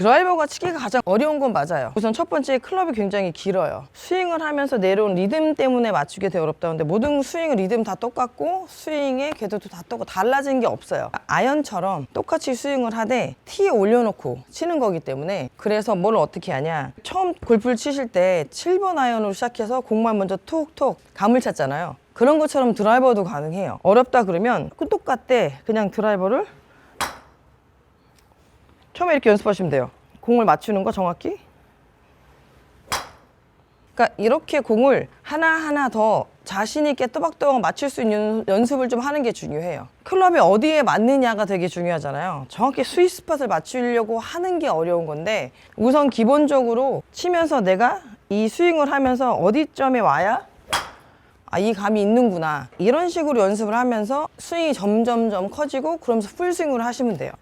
드라이버가 치기가 가장 어려운 건 맞아요. 우선 첫 번째 클럽이 굉장히 길어요. 스윙을 하면서 내려온 리듬 때문에 맞추게 되어 어렵다는데 모든 스윙 리듬 다 똑같고 스윙의 궤도도 다 똑같고 달라진 게 없어요. 아이언처럼 똑같이 스윙을 하되 티에 올려놓고 치는 거기 때문에 그래서 뭘 어떻게 하냐. 처음 골프를 치실 때 7번 아이언으로 시작해서 공만 먼저 톡톡 감을 찼잖아요. 그런 것처럼 드라이버도 가능해요. 어렵다 그러면 그 똑같대. 그냥 드라이버를 처음에 이렇게 연습하시면 돼요. 공을 맞추는 거 정확히. 그러니까 이렇게 공을 하나하나 더 자신 있게 또박또박 맞출 수 있는 연습을 좀 하는 게 중요해요. 클럽이 어디에 맞느냐가 되게 중요하잖아요. 정확히 스윗 스팟을 맞추려고 하는 게 어려운 건데 우선 기본적으로 치면서 내가 이 스윙을 하면서 어디점에 와야 아, 이 감이 있는구나. 이런 식으로 연습을 하면서 스윙이 점점점 커지고 그러면서 풀스윙을 하시면 돼요.